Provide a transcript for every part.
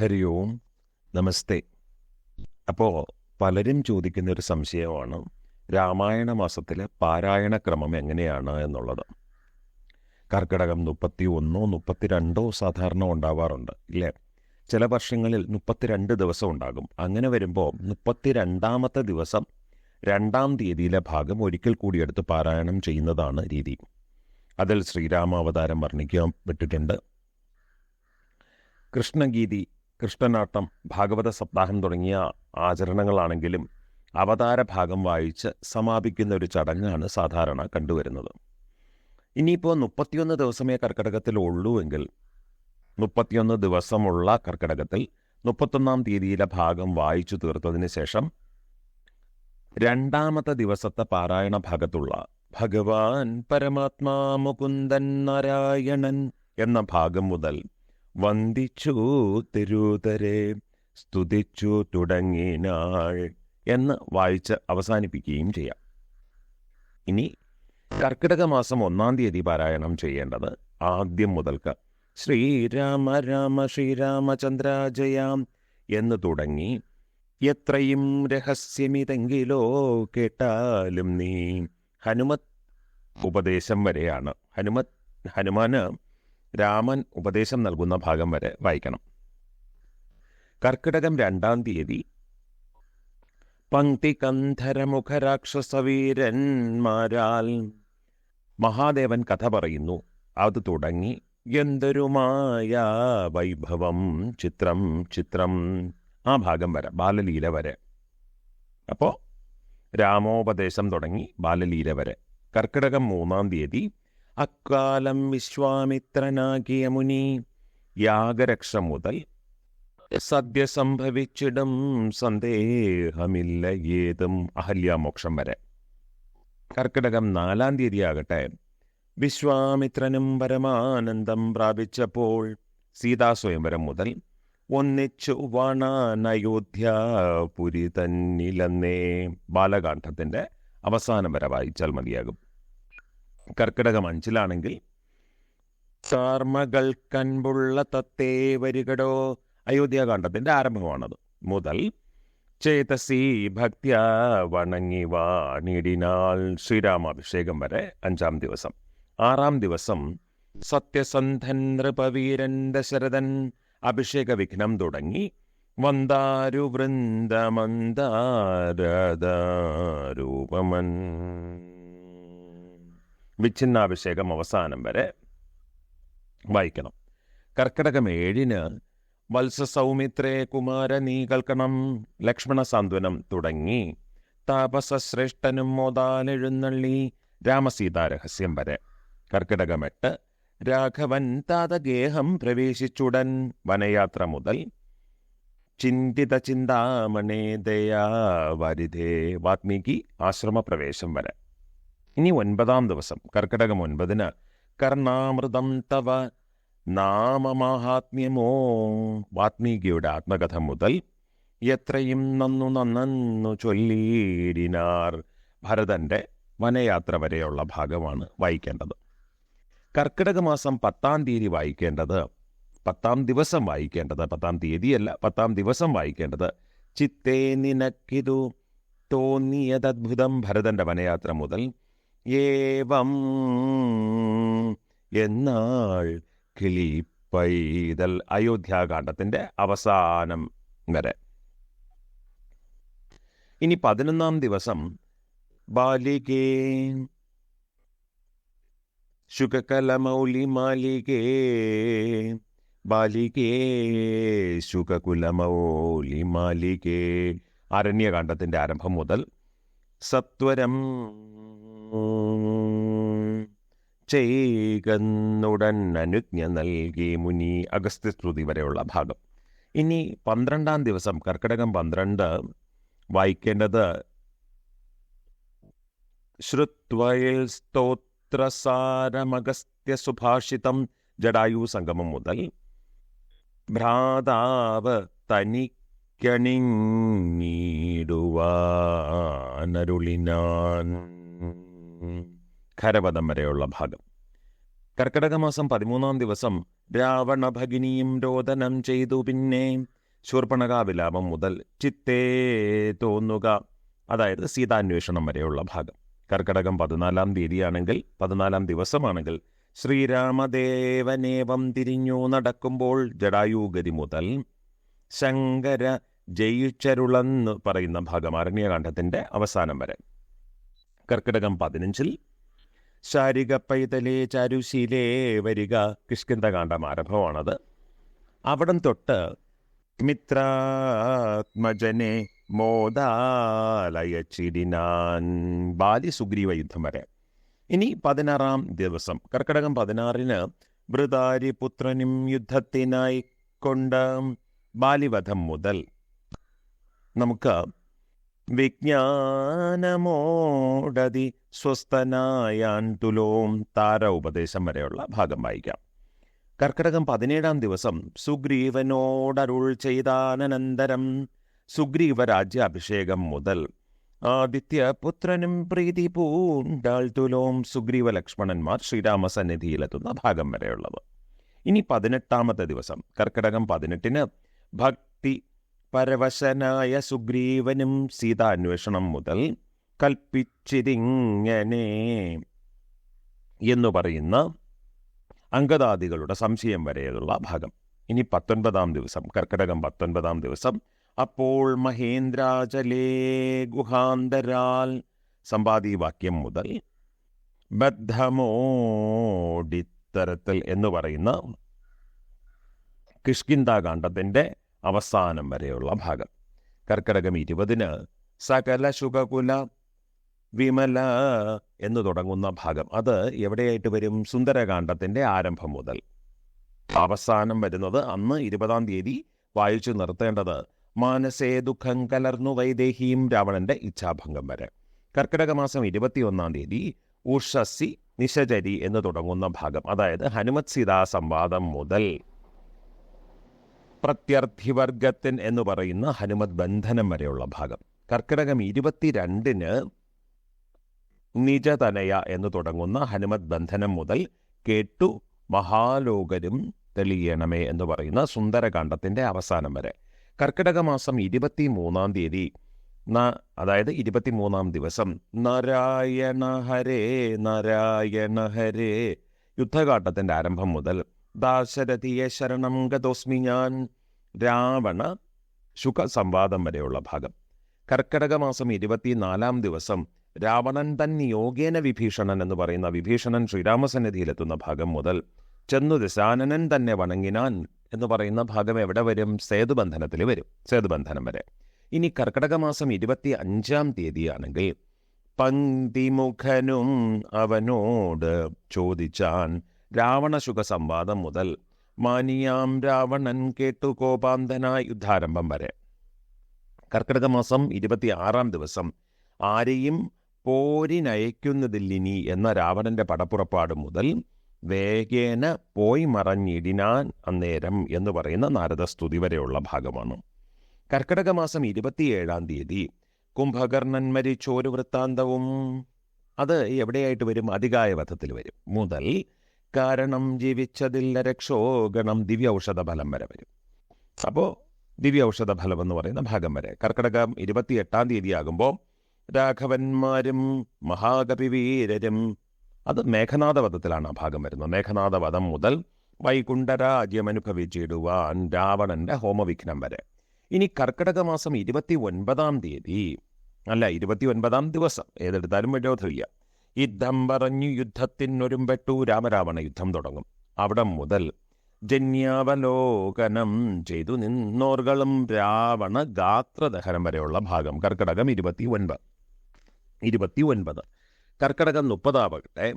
ഹരി ഓം നമസ്തേ. അപ്പോൾ പലരും ചോദിക്കുന്ന ഒരു സംശയമാണ് രാമായണ മാസത്തിലെ പാരായണ ക്രമം എങ്ങനെയാണ് എന്നുള്ളത്. കർക്കിടകം മുപ്പത്തി ഒന്നോ മുപ്പത്തിരണ്ടോ സാധാരണ ഉണ്ടാവാറുണ്ട് ഇല്ലേ? ചില വർഷങ്ങളിൽ മുപ്പത്തിരണ്ട് ദിവസം ഉണ്ടാകും. അങ്ങനെ വരുമ്പോൾ മുപ്പത്തിരണ്ടാമത്തെ ദിവസം രണ്ടാം തീയതിയിലെ ഭാഗം ഒരിക്കൽ കൂടി എടുത്ത് പാരായണം ചെയ്യുന്നതാണ് രീതി. അതിൽ ശ്രീരാമാവതാരം വർണിക്കാൻ വിട്ടിട്ടുണ്ട്. കൃഷ്ണഗീതി കൃഷ്ണനാട്ടം ഭാഗവത സപ്താഹം തുടങ്ങിയ ആചരണങ്ങളാണെങ്കിലും അവതാര ഭാഗം വായിച്ച് സമാപിക്കുന്ന ഒരു ചടങ്ങാണ് സാധാരണ കണ്ടുവരുന്നത്. ഇനിയിപ്പോൾ മുപ്പത്തിയൊന്ന് ദിവസമേ കർക്കിടകത്തിൽ ഉള്ളൂ എങ്കിൽ മുപ്പത്തിയൊന്ന് ദിവസമുള്ള കർക്കിടകത്തിൽ മുപ്പത്തൊന്നാം തീയതിയിലെ ഭാഗം വായിച്ചു തീർത്തതിന് ശേഷം രണ്ടാമത്തെ ദിവസത്തെ പാരായണ ഭാഗത്തുള്ള ഭഗവാൻ പരമാത്മാ മുകുന്ദൻ നാരായണൻ എന്ന ഭാഗം മുതൽ വന്ദിച്ചു തിരുതരെ സ്തുതിച്ചു തുടങ്ങിനാൾ എന്ന് വായിച്ച് അവസാനിപ്പിക്കുകയും ചെയ്യാം. ഇനി കർക്കിടക മാസം ഒന്നാം തീയതി പാരായണം ചെയ്യേണ്ടത് ആദ്യം മുതൽക്ക് ശ്രീരാമ രാമ ശ്രീരാമചന്ദ്ര ജയാം എന്ന് തുടങ്ങി എത്രയും രഹസ്യമിതെങ്കിലോ കേട്ടാലും നീ ഹനുമത് ഉപദേശം വരെയാണ്. ഹനുമത് ഹനുമാന് രാമൻ ഉപദേശം നൽകുന്ന ഭാഗം വരെ വായിക്കണം. കർക്കിടകം രണ്ടാം തീയതി. പങ്ക്തി കന്ധരമുഖരാക്ഷസവീരന്മാരാൽ മഹാദേവൻ കഥ പറയുന്നു. അത് തുടങ്ങി. എന്തൊരുമായ വൈഭവം ചിത്രം ചിത്രം. ആ ഭാഗം വരെ ബാലലീല വരെ. അപ്പോൾ രാമോപദേശം തുടങ്ങി ബാലലീല വരെ. കർക്കിടകം മൂന്നാം തീയതി അക്കാലം വിശ്വാമിത്രനാകിയ മുനി യാഗരക്ഷ മുതൽ സദ്യ സംഭവിച്ചിടും സന്ദേഹമില്ല ഏതും അഹല്യാമോക്ഷം വരെ. കർക്കിടകം നാലാം തീയതിയാകട്ടെ. വിശ്വാമിത്രനും പരമാനന്ദം പ്രാപിച്ചപ്പോൾ സീതാസ്വയംവരം മുതൽ ഒന്നിച്ചു വാണാൻ അയോധ്യാപുരി തന്നിലെന്നേ ബാലകാന്ഡത്തിന്റെ അവസാനം വരെ വായിച്ചാൽ മതിയാകും. കർക്കിടകം അഞ്ചിലാണെങ്കിൽ കൻപുള്ള തത്തേ വരികടോ. അയോധ്യാകാന്ഡത്തിന്റെ ആരംഭമാണത്. മുതൽ ചേതസി ഭക്തിയ വണങ്ങി വാണിടിനാൽ ശ്രീരാമാഭിഷേകം വരെ അഞ്ചാം ദിവസം. ആറാം ദിവസം സത്യസന്ധൻ നൃപവീരൻ ദശരഥൻ അഭിഷേക വിഘ്നം തുടങ്ങി വന്ദാരു വൃന്ദമന്ദാരൂപമൻ വിച്ഛിന്നാഭിഷേകം അവസാനം വരെ വായിക്കണം. കർക്കിടകം ഏഴിന് വത്സ സൗമിത്രേ കുമാര നീ കൽക്കണം ലക്ഷ്മണ സാന്ത്വനം തുടങ്ങി താപസശ്രേഷ്ഠനും മോതാലെഴുന്നള്ളി രാമസീതാരഹസ്യം വരെ. കർക്കിടകമെട്ട് രാഘവൻ താതഗേഹം പ്രവേശിച്ചുടൻ വനയാത്ര മുതൽ ചിന്തിത ചിന്താമണേ ദയാ വരിധേ വാത്മീകി ആശ്രമപ്രവേശം വരെ. ഇനി ഒൻപതാം ദിവസം കർക്കിടകം ഒൻപതിന് കർണാമൃതം തവ നാമമാഹാത്മ്യമോ വാത്മീകിയുടെ ആത്മകഥ മുതൽ എത്രയും നന്നു നന്നു ചൊല്ലിയിടിനാർ. ഭരതന്റെ വനയാത്ര വരെയുള്ള ഭാഗമാണ് വായിക്കേണ്ടത്. കർക്കിടക മാസം പത്താം തീയതി വായിക്കേണ്ടത് പത്താം ദിവസം വായിക്കേണ്ടത് പത്താം തീയതിയല്ല പത്താം ദിവസം വായിക്കേണ്ടത് ചിത്തേ നിനക്കിതു തോന്നിയതദ്ഭുതം ഭരതന്റെ വനയാത്ര മുതൽ ഏവം എന്നാൾ കിളി പൈതൽ അയോധ്യാകാന്ഡത്തിന്റെ അവസാനം വരെ. ഇനി പതിനൊന്നാം ദിവസം ബാലികേ ശുകകലമൗലി മാലികേ ബാലികേ ശുകകുലമൗലി മാലികേ. അരണ്യകാന്ഡത്തിന്റെ ആരംഭം മുതൽ സത്വരം ചെയ്യുന്നുടൻ അനുജ്ഞ നൽകി മുനി അഗസ്ത്യസ്തുതി വരെയുള്ള ഭാഗം. ഇനി പന്ത്രണ്ടാം ദിവസം കർക്കിടകം പന്ത്രണ്ട് വായിക്കേണ്ടത് ശ്രുത്വയിൽ സ്തോത്രസാരമഗസ്ത്യ സുഭാഷിതം ജഡായു സംഗമം മുതൽ ഭ്രാതാവ് തനിക്കണിങ്ങിടുവാനരുളിനാൻ ഖരപദം വരെയുള്ള ഭാഗം. കർക്കിടക മാസം പതിമൂന്നാം ദിവസം രാവണ ഭഗിനിയും രോദനം ചെയ്തു പിന്നെ ശൂർപ്പണകാവിലാപം മുതൽ ചിത്തേ തോന്നുക. അതായത് സീതാന്വേഷണം വരെയുള്ള ഭാഗം. കർക്കിടകം പതിനാലാം തീയതിയാണെങ്കിൽ പതിനാലാം ദിവസമാണെങ്കിൽ ശ്രീരാമദേവനേവം തിരിഞ്ഞു നടക്കുമ്പോൾ ജടായുഗതി മുതൽ ശങ്കര ജയിച്ചരുളെന്ന് പറയുന്ന ഭാഗം അരണ്യകാന്ഡത്തിന്റെ അവസാനം വരെ. കർക്കിടകം പതിനഞ്ചിൽ ശാരിക പൈതലേ ചാരുശീലേ വരിക കിഷ്കിന്തകാന്ഡം ആരംഭമാണത്. അവിടം തൊട്ട് മിത്രാത്മജനെ മോദാലയച്ചിടിനാൻ ബാലി സുഗ്രീവ യുദ്ധം വരെ. ഇനി പതിനാറാം ദിവസം കർക്കിടകം പതിനാറിന് വൃതാരി പുത്രനും യുദ്ധത്തിനായി കൊണ്ട് ബാലിവധം മുതൽ നമുക്ക് വിജ്ഞാനമോടതി സ്വസ്ഥനായാൻ തുലോം താര ഉപദേശം വരെയുള്ള ഭാഗം വായിക്കാം. കർക്കിടകം പതിനേഴാം ദിവസം സുഗ്രീവനോടരുൾ ചെയ്താനന്തരം സുഗ്രീവ രാജ്യാഭിഷേകം മുതൽ ആദിത്യപുത്രനും പ്രീതി പൂണ്ടാൾ തുലോം സുഗ്രീവ ലക്ഷ്മണന്മാർ ശ്രീരാമസന്നിധിയിലെത്തുന്ന ഭാഗം വരെയുള്ളത്. ഇനി പതിനെട്ടാമത്തെ ദിവസം കർക്കിടകം പതിനെട്ടിന് ഭക്തി പരവശനായ സുഗ്രീവനും സീതാന്വേഷണം മുതൽ കൽപ്പിച്ചിരിങ്ങനെ എന്നു പറയുന്ന അങ്കദാദികളുടെ സംശയം വരെയുള്ള ഭാഗം. ഇനി പത്തൊൻപതാം ദിവസം കർക്കിടകം പത്തൊൻപതാം ദിവസം. അപ്പോൾ മഹേന്ദ്രാചലേ ഗുഹാന്തരാൽ സമ്പാദിവാക്യം മുതൽ ബദ്ധമോടിത്തരത്തിൽ എന്ന് പറയുന്ന കിഷ്കിന്താകാന്ഡത്തിന്റെ അവസാനം വരെയുള്ള ഭാഗം. കർക്കിടകം ഇരുപതിന് സകല ശുഖകുല വിമല എന്ന് തുടങ്ങുന്ന ഭാഗം. അത് എവിടെയായിട്ട് വരും? സുന്ദരകാന്ഡത്തിന്റെ ആരംഭം മുതൽ. അവസാനം വരുന്നത് അന്ന് ഇരുപതാം തീയതി വായിച്ചു നിർത്തേണ്ടത് മാനസേ ദുഃഖം കലർന്നു വൈദേഹിയും രാവണന്റെ ഇച്ഛാഭംഗം വരെ. കർക്കിടക മാസം ഇരുപത്തിയൊന്നാം തീയതി ഉഷസ്സി നിശചരി എന്ന് തുടങ്ങുന്ന ഭാഗം. അതായത് ഹനുമത് സീതാ സംവാദം മുതൽ പ്രത്യർത്ഥിവർഗത്തിൻ എന്ന് പറയുന്ന ഹനുമത് ബന്ധനം വരെയുള്ള ഭാഗം. കർക്കിടകം ഇരുപത്തിരണ്ടിന് നിജതനയ എന്ന് തുടങ്ങുന്ന ഹനുമത് ബന്ധനം മുതൽ കേട്ടു മഹാലോകരും തെളിയണമേ എന്ന് പറയുന്ന സുന്ദരകാന്ഡത്തിന്റെ അവസാനം വരെ. കർക്കിടക മാസം ഇരുപത്തി മൂന്നാം തീയതി അതായത് ഇരുപത്തിമൂന്നാം ദിവസം നാരായണ ഹരേ നാരായണ ഹരേ. യുദ്ധകാട്ടത്തിന്റെ ആരംഭം മുതൽ ദാശരഥിയെ ശരണം ഗതോസ്മി ഞാൻ രാവണ ശുഖ സംവാദം വരെയുള്ള ഭാഗം. കർക്കിടക മാസം ഇരുപത്തിനാലാം ദിവസം രാവണൻ തൻ യോഗേന വിഭീഷണൻ എന്ന് പറയുന്ന വിഭീഷണൻ ശ്രീരാമസന്നിധിയിലെത്തുന്ന ഭാഗം മുതൽ ചെന്നു ദശാനനൻ തന്നെ വണങ്ങിനാൻ എന്ന് പറയുന്ന ഭാഗം എവിടെ വരും? സേതുബന്ധനത്തിൽ വരും. സേതുബന്ധനം വരെ. ഇനി കർക്കിടക മാസം ഇരുപത്തി അഞ്ചാം തീയതിയാണെങ്കിൽ പങ്ക്തിമുഖനും അവനോട് ചോദിച്ചാൻ രാവണശുഖ സംവാദം മുതൽ മാനിയാം രാവണൻ കേട്ടു കോപാന്തനായ യുദ്ധാരംഭം വരെ. കർക്കിടക മാസം ഇരുപത്തി ആറാം ദിവസം ആരെയും പോരിനയക്കുന്നതില്ലിനി എന്ന രാവണന്റെ പടപ്പുറപ്പാട് മുതൽ വേഗേന പോയി മറഞ്ഞിടിനാൻ അന്നേരം എന്ന് പറയുന്ന നാരദസ്തുതി വരെയുള്ള ഭാഗമാണ്. കർക്കിടക മാസം ഇരുപത്തിയേഴാം തീയതി കുംഭകർണൻ മരിച്ചോരു വൃത്താന്തവും. അത് എവിടെയായിട്ട് വരും? അധികായവധത്തിൽ വരും. മുതൽ കാരണം ജീവിച്ചതില്ല രക്ഷോഗണം ദിവ്യ ഔഷധ ഫലം വരെ വരും. അപ്പോൾ ദിവ്യ ഔഷധ ഫലം എന്ന് പറയുന്ന ഭാഗം വരെ. കർക്കിടകം ഇരുപത്തിയെട്ടാം തീയതി ആകുമ്പോൾ രാഘവന്മാരും മഹാകവിവീരരും അത് മേഘനാഥവധത്തിലാണ് ആ ഭാഗം വരുന്നത്. മേഘനാഥവധം മുതൽ വൈകുണ്ഠരാജ്യം വൈകുണ്ഠരാജ്യമനുഭവിച്ചിടുവാൻ രാവണന്റെ ഹോമവിഘ്നം വരെ. ഇനി കർക്കിടക മാസം ഇരുപത്തി ഒൻപതാം തീയതി അല്ല ഇരുപത്തി ഒൻപതാം ദിവസം ഏതെടുത്താലും വിരോധമില്ല യുദ്ധം പറഞ്ഞു യുദ്ധത്തിനൊരുമ്പെട്ടു രാമരാവണ യുദ്ധം തുടങ്ങും. അവിടെ മുതൽ ജന്യാവലോകനം ചെയ്തു നിന്നോർകളും രാവണ ഗാത്രദഹനം വരെയുള്ള ഭാഗം. കർക്കിടകം ഇരുപത്തി ഒൻപത് ഇരുപത്തി ഒൻപത് കർക്കിടകം മുപ്പതാവട്ടെ.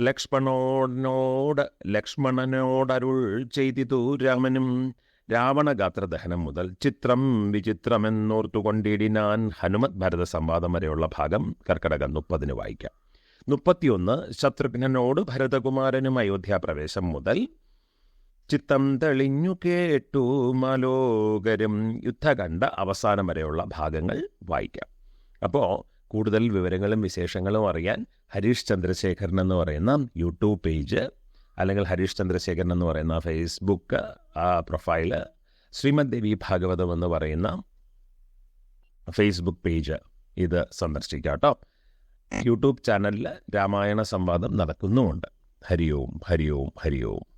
ലക്ഷ്മണോനോട് ലക്ഷ്മണനോടരുൾ ചെയ്തിതു രാമനും രാവണഗാത്രദഹനം മുതൽ. ചിത്രം വിചിത്രമെന്നോർത്തുകൊണ്ടിടിനാൻ ഹനുമത് ഭരത സംവാദം വരെയുള്ള ഭാഗം കർക്കടകം മുപ്പതിന് വായിക്കാം. മുപ്പത്തിയൊന്ന് ശത്രുഘ്നനോട് ഭരതകുമാരനും അയോധ്യാപ്രവേശം മുതൽ ചിത്തം തെളിഞ്ഞു കേട്ടു മലോകരും യുദ്ധകണ്ഡ അവസാനം വരെയുള്ള ഭാഗങ്ങൾ വായിക്കാം. അപ്പോൾ കൂടുതൽ വിവരങ്ങളും വിശേഷങ്ങളും അറിയാൻ ഹരീഷ് ചന്ദ്രശേഖരൻ എന്ന് പറയുന്ന യൂട്യൂബ് പേജ് അല്ലെങ്കിൽ ഹരീഷ് ചന്ദ്രശേഖരൻ എന്ന് പറയുന്ന ഫേസ്ബുക്ക് പ്രൊഫൈൽ ശ്രീമദ് ദേവി ഭാഗവതം എന്ന് പറയുന്ന ഫേസ്ബുക്ക് പേജ് ഇത് സന്ദർശിക്കാം കേട്ടോ. യൂട്യൂബ് ചാനലിൽ രാമായണ സംവാദം നടക്കുന്നുമുണ്ട്. ഹരിയോം ഹരിയോം ഹരി ഓം ഹരി ഓം